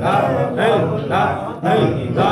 la la la la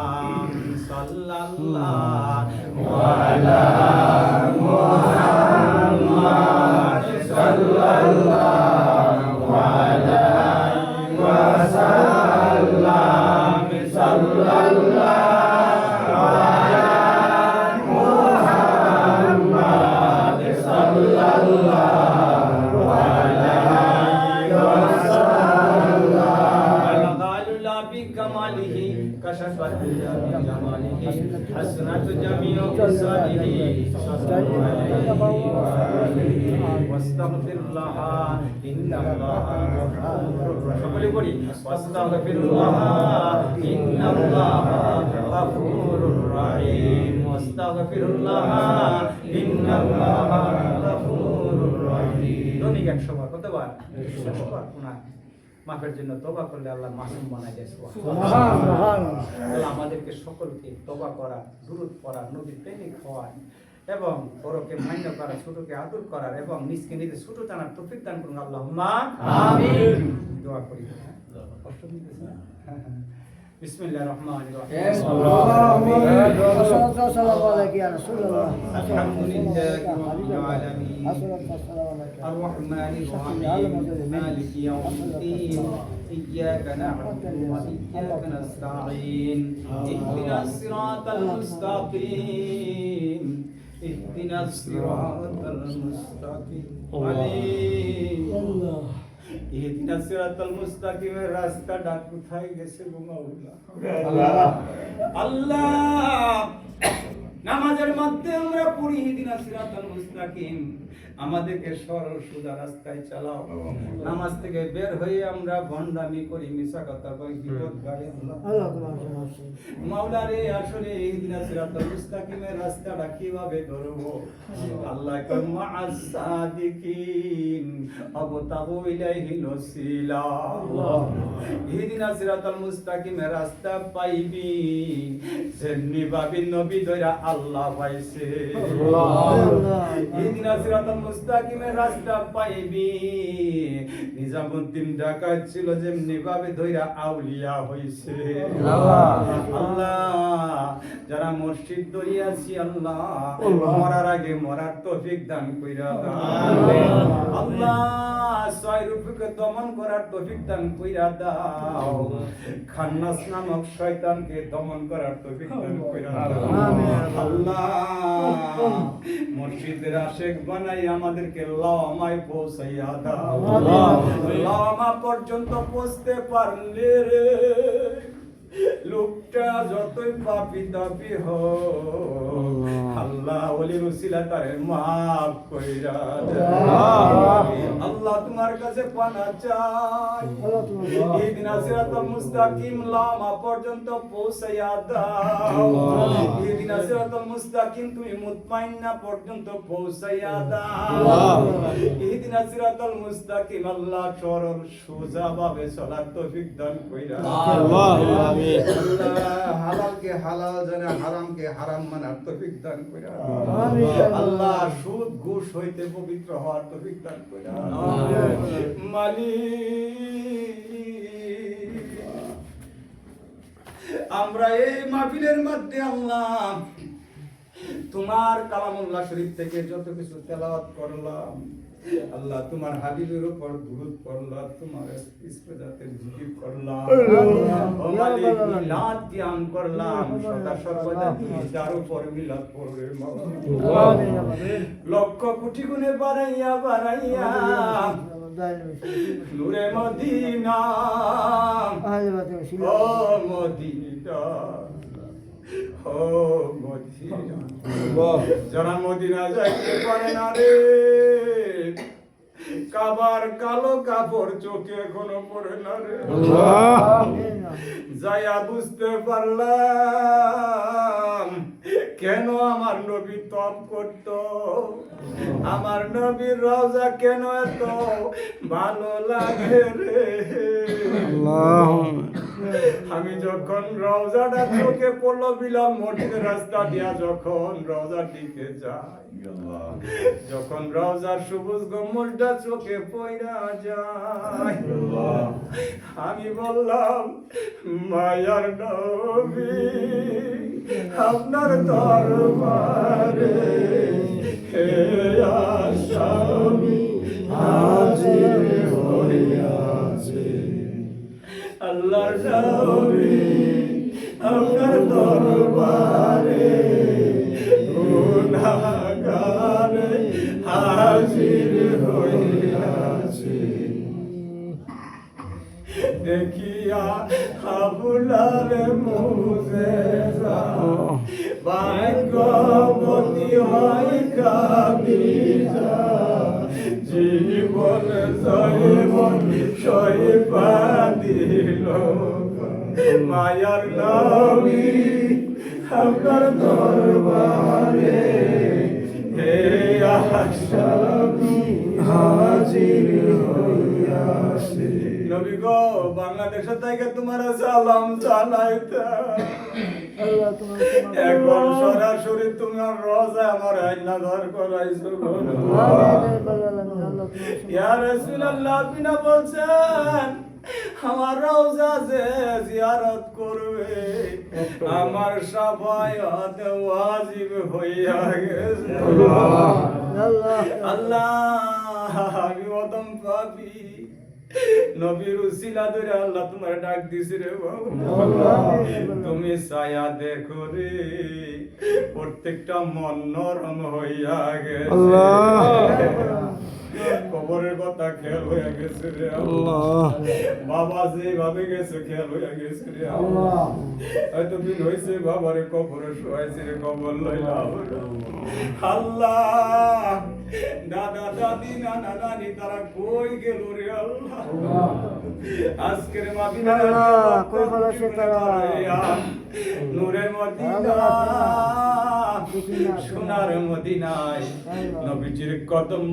حسنت جميع خصاله صلى الله عليه وآله واستغفر الله إن الله غفور সকলে বলি واستغفر الله إن الله غفور رحيم واستغفر الله إن الله غفور رحيم দৈনিক একশো বার কতবার একশো বার না মাফের জন্য তবা করলে আল্লাহ মাসুম বানাই দেয় আমাদেরকে সকলকে তবা করা দূরত করা নদীর প্রেমিক হওয়ার এবং বড়কে মান্য করা ছোটকে আদর করার এবং নিজকে নিজে ছোট জানার তফিক দান করুন। আল্লাহ মা দোয়া করি। بسم الله الرحمن الرحيم صلى الله عليك يا رسول الله الحمد لله رب العالمين الرحمن الرحيم مالك يوم الدين إياك نعبد وإياك نستعين اهدنا الصراط المستقيم اهدنا الصراط المستقيم الله ইহদিনা সিরাতাল মুস্তাকিমের রাস্তাটা কোথায় গেছে মাওলা? আল্লাহ। নামাজের মধ্যে আমরা পড়ি ইহদিনা সিরাতাল মুস্তাকিম। আমাদেরকে সরল সোজা রাস্তায় চালাও। নামাজ থেকে বের হয়ে আমরা ভণ্ডামি করি মিশা কথা কই বিপদ গাড়ি আল্লাহ মাওলা রে আসলে এই দিন সিরাতাল মুস্তাকিমের রাস্তাটা কীভাবে ধরবো? আল্লাহ কয় মা'আস সাদিকিন আবতাগু ইলাইহিল ওসিলা ইহদিনা সিরাতাল মুস্তাকিমের রাস্তা পাইবি যেমনি ভাবি নবী ধইরা আল্লাহ পাইছে। ইহদিনা সিরাতাল মুস্তাকিমের রাস্তা পাইবি। নিজামুদ্দিন ঢাকা ছিল যেমনি ভাবে ধৈরা আউলিয়া হইছে। আল্লাহ। যারা মসজিদ দরিয়াছি আল্লাহ। মরার আগে মরার তৌফিক দান কইরা আল্লাহ। ছয় রূপকে দমন করার তফিক দান কইরা দাও। খান্নাস নামক শয়তানকে দমন করার তফিক দান কইরা দাও। আল্লাহ। মসজিদের আশেক বানাই আমাদেরকে লামায় পৌঁছাইয়া দাও। লামা পর্যন্ত পৌঁছতে পারলে রে। লোকটা যতই পাপি তাপি হ আল্লাহ। ওলি রসিলা তারে মাফ কইরা আল্লাহ। তোমার কাছে পানা চাই। ইহদিনা সিরাতাল মুস্তাকিম লামা পর্যন্ত পৌঁছাইয়া দাও। মুস্তাকিম তুমি মুতমাইন্না পর্যন্ত পৌঁছাইয়া দাও। মুস্তাকিম আল্লাহ সরল সোজা ভাবে চলার তৌফিক দান কইরা আল্লাহ, আমিন। আল্লাহ হালালকে হালাল জানে হারামকে হারাম মানার তৌফিক দান কইরা। আমিন। আল্লাহ সুদ ঘুষ হইতে পবিত্র হওয়ার তৌফিক দান কইরা। মালিক আমরা এই মাহফিলের মধ্যে আল্লাহ তোমার কালামুল্লাহ শরীফ থেকে যত কিছু তেলাওয়াত করলাম। আল্লাহ তোমার হাবিবের উপর দুরূদ পড়লাম তোমার জিকির করলাম ও মালিক মিলাদ কিয়াম করলাম সদা সর্বদা তুমি যার উপর মিলাদ পড়বে লক্ষ কোটি গুণে বাড়াইয়া বাড়াইয়া। নূরে মদিনা। ও মদিনা। ও মদিনা যারা মদিনা যাইতে পারে না রে কাবার কালো কাপড় চোখে এখনও পড়ে না রে যাইয়া বুঝতে পারলাম কেন আমার নবী তপ করত আমার নবীর রওজা কেন এত ভালো লাগে রে আমি যখন রওজাটা চোখে পড়ল, বিলাম মঠের রাস্তা দিয়া যখন রওজার দিকে যাই। যখন রওজার সবুজ গম্বলটা চোখে পয়রা যায়, আমি বললাম, মায়ার নবী, আপনার দরবারে হে আসামি হাজির আল্লাহর নবী আপনার দরবারে গুনাহগারে হাজির হইয়াছি। দেখিয়া হাবুলার মুজে হাজির হইয়াছে নবী গো বাংলাদেশের থেকে তোমার সালাম জানাইতা এখন সরাসরি তোমার রোজা আমার আইনা ঘর করাইছো ইয়া রাসূলুল্লাহ আপনি না বলছেন আমার রওজা যে জিয়ারত করবে, আমার সাফায়াত ওয়াজিব হইয়া গেছে। আল্লাহ, আমি অদম পাপি। নবীর উসিলা ধরে আল্লাহ তোমার ডাক দিছি রে তুমি ছায়া দেখো রে, প্রত্যেকটা মন নরম হইয়া গেছে। কবরের কথা খেয়াল হইয়া গেছে রে আল্লাহ। বাবা যেভাবে গেছে খেয়াল হইয়া গেছে রে আল্লাহ। হয়তো দিন হয়েছে বাবারে কবরে শোয়াইছে রে কবর লইলা আল্লাহ। দাদা দাদি নানা নানি তারা কই গেল রে আল্লাহ? আজকের আল্লাহ, কই ফেলেছে তারা? নূরের মদিনা। সোনার মদিনায়। নবীজির কদম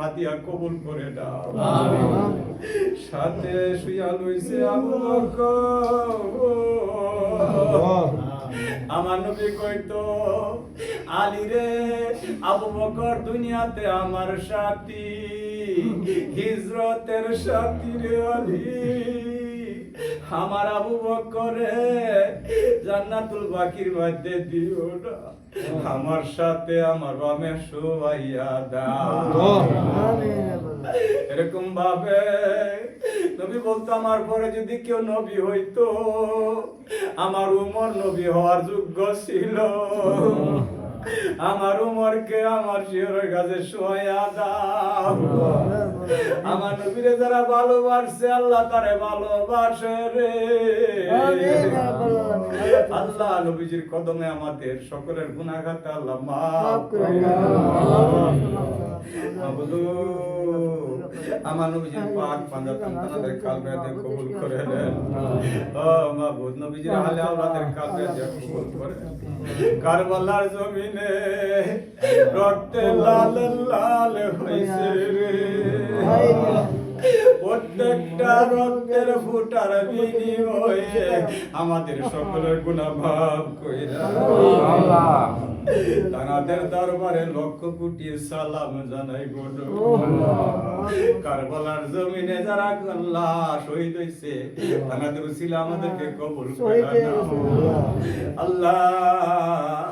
হাতিয়া কবুল করে দাও। সাথে শুয়া লইছে আবু আমার নবী কইতো, আলী রে, আবু বকর দুনিয়াতে আমার সাথী, হিজরতের সাথী রে আলী। আমার আবু বকরে জান্নাতুল বাকির মধ্যে দিও না। আমার সাথে আমার বামে শোয়াইয়া দাও। এরকম ভাবে নবী বলতো আমার পরে যদি কেউ নবী হইতো আমার উমর নবী হওয়ার যোগ্য ছিল। আমার উমরকে আমার শিহরের কাছে শোয়া দাও। আমার নবীরে যারা ভালোবাসছে আল্লাহ তারে ভালোবাসে রে। আল্লাহ নবীজির কদমে আমাদের সকলের গুনাহগাত আল্লাহ মাফ করে আমার নবীজির পাক পাঞ্জা কবুল করে দেন। ও মাবুদ নবীজির আলে আওলাদের কালবেতে কবুল করে কারবালার জমিনে রক্তে লাল লাল হইছে রে। প্রত্যেকটা রক্তের ফুটার বিনিময়ে আমাদের সকলের গুণা ভাব কইরা তানাদের দরবারে লক্ষ কোটি সালাম জানাই গো কারবালার জমিনে যারা আল্লাহ শহীদ হইছে তানাদের উসিলা আমাদেরকে কবুল করে আল্লাহ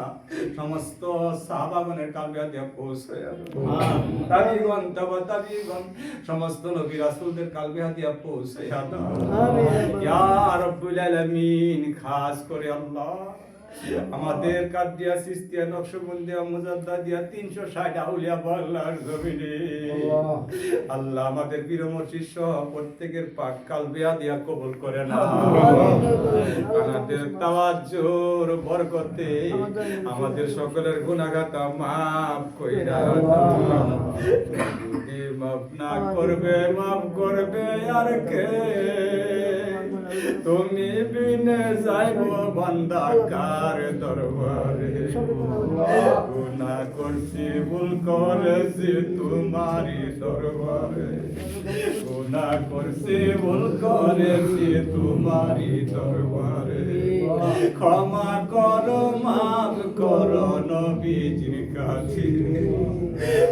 সমস্ত সাহাবাগণের পৌষ দিয়ে যাবে তাবিগণ তব তাবিগণ সমস্ত নবী রাসূলদের কালবিয়া দিয়ে আমিন ইয়া রাব্বুল আলামিন খাস করে আল্লাহ আমাদের কাদিয়া সিস্তিয়া নকশবন্দিয়া মুজাদ্দাদিয়া তিনশো ষাট আউলিয়া বাংলার জমিনে। আল্লাহ। আমাদের বীর শিষ্য প্রত্যেকের পাক কালবিয়া দিয়া কবুল করে না। আমাদের তাওয়াজ্জুর বরকতে আমাদের সকলের গুনাহগাতা মাফ কইরা মাফ না করবে মাফ করবে আর কে? তুমি বিনে যাইব বান্দা দরবারে। গুনা করছি, ভুল করেছি তোমারি দরবারে। গুনা করছি, ভুল করেছি তোমারি দরবারে। ক্ষমা করো, মাফ করো নবীজির কাছে।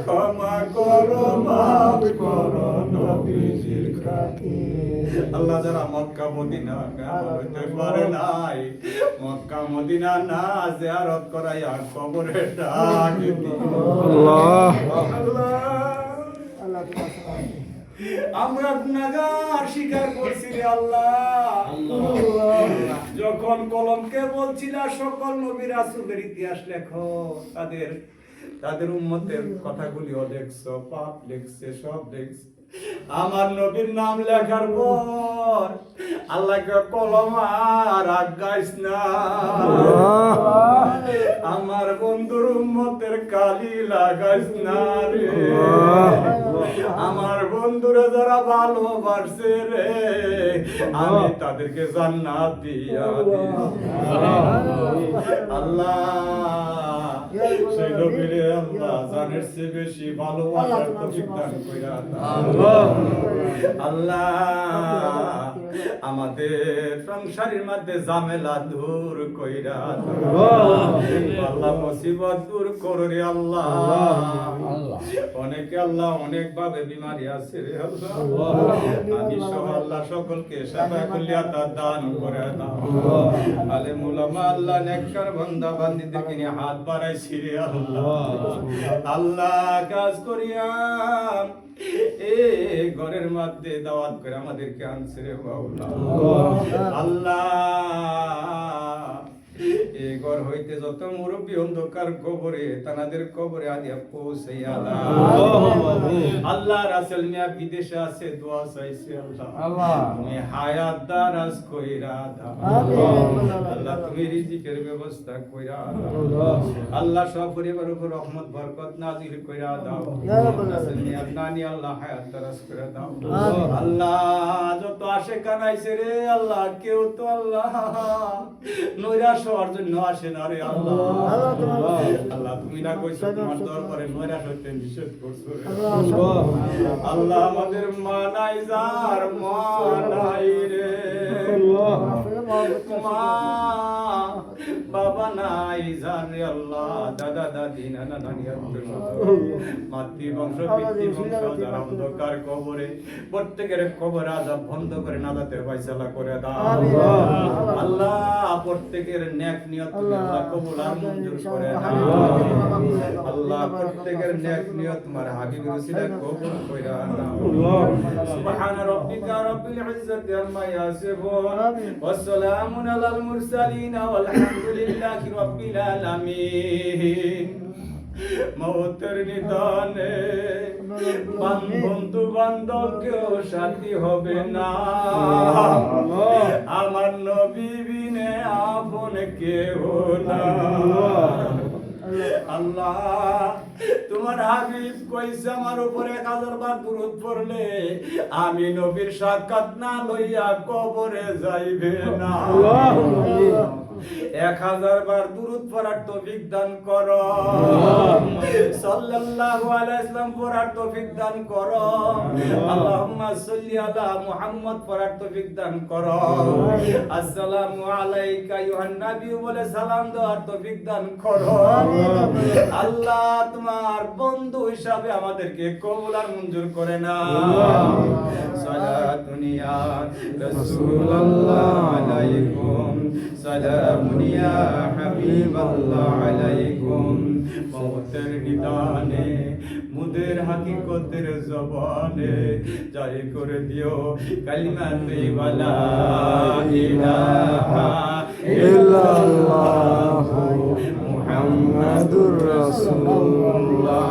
ক্ষমা করো, মাফ করো নবীজির কাছে আল্লাহ যারা মক্কা মদিনা হইতে পারে নাই মক্কা মদিনা না জিয়ারত করাইয়া কবরে ডাক আল্লাহ। আল্লাহ। আমরা গুনাহগার স্বীকার করছি রে আল্লাহ। যখন কলমকে বলছিলা সকল নবী রাসূলের ইতিহাস লেখো। তাদের তাদের উম্মতের কথাগুলিও দেখছ পাপ লিখছে সব দেখছে আমার নবীর নাম লেখার পর আল্লাহকে কলম আর আগাইস না। আমার বন্ধুর উম্মতের কালি লাগাইস না রে। আমার বন্ধুরা যারা ভালোবাসে রে আমি তাদেরকে জান্নাত দিয়া আল্লাহ। সেই নবীরে আল্লাহ জানের চেয়ে বেশি ভালোবাসার তৌফিক দান কইরা দাও। সংসারের মধ্যে ঝামেলা দূর কইরা মুসিবত দূর করো আল্লাহ। অনেকে আল্লাহ অনেক ভাবে বিমারি আছে রে আমি সহ আল্লাহ সকলকে সেবা কলিয়া তার দান করে দাও। আলে মুলামা আল্লাহ নেককার বান্দা বান্দিদেরকে নিয়ে হাত বাড়াইছি রে আল্লাহ। আল্লাহ কাজ করিয়া এ ঘরের মধ্যে দাওয়াত করে আমাদেরকে আনছে রে বাউলা আল্লাহ। এ ঘর হইতে যত মুরব্বী অন্ধকার কবরে তানাদের কবরে আদিয়া পৌঁছাইয়া দাও। আল্লাহ রাসেল মিয়া বিদেশে আছে দোয়া চাইছে আল্লাহ। তুমি হায়াত দারাজ কইরা দাও। আল্লাহ তুমি রিজিকের ব্যবস্থা কইরা দাও। আল্লাহ সব পরিবার উপর রহমত বরকত নাজিল কইরা দাও। রাসেল মিয়া নানি আল্লাহ হায়াত দারাজ কইরা দাও। আল্লাহ যত আসে কানাইছে রে আল্লাহ কেউ তো আল্লাহ। নৈরাশ হওয়ার জন্য আসে না রে আল্লাহ। আল্লাহ তুমি না কইছো তোমার দরবারে নৈরাশ হইতে নিষেধ করছ আল্লাহ আমাদের মানাই যার মানাই রে। রে মা বাবা নাই আল্লাহ দাদা দাদি নানা নানি অন্ধকার কবরে প্রত্যেকের কবর আজাব বন্ধ করে নাদাতের ফয়সালা করে দাও আল্লাহ প্রত্যেকের নেক নিয়ত আল্লাহ কবুল আর মঞ্জুর করে দাও আল্লাহ প্রত্যেকের নেক নিয়ত তোমার হাবিবের উসিলা কবুল কইরা দাও সুবহান রাব্বিকা রাব্বিল ইজ্জাতি আম্মা ইয়াসিফুন। ওয়া সালামুন আলাল মুরসালিন ওয়ালহামদুলিল্লাহি রাব্বিল আলামিন মৌতের নিদানে বান- বন্ধু বান্ধব কেউ সাথী হবে না। আমার নবী আপন কেউ না। আল্লাহ তোমার হাবিব কইছে, আমার উপরে এক হাজার বার দূরত পড়লে আমি নবীর সাক্ষাৎ না লইয়া কবরে যাইবে না। এক হাজার বার দূরত পড়ার দান সাল্লাল্লাহু আলাইহি ইসলাম পড়ার দান আল্লাহুম্মা সাল্লি আলা মুহাম্মদ পড়ার দান আসসালামু আলাইকা ইউহান নবী বলে সালাম দেওয়ার দান আল্লাহ তোমার বন্ধু হিসাবে আমাদেরকে কবুল আর মঞ্জুর করে না। সালাতুন ইয়া রাসূলুল্লাহ আলাইকুম। সালামুন ইয়া হাবিবাল্লাহ আলাইকুম। মৌতের নিদানে, মুদের হাকিকতের জবানে জারি করে দিও কালিমা তৈবালা ইলাহা ইল্লাল্লাহু মুহাম্মাদুর রাসূলুল্লাহ।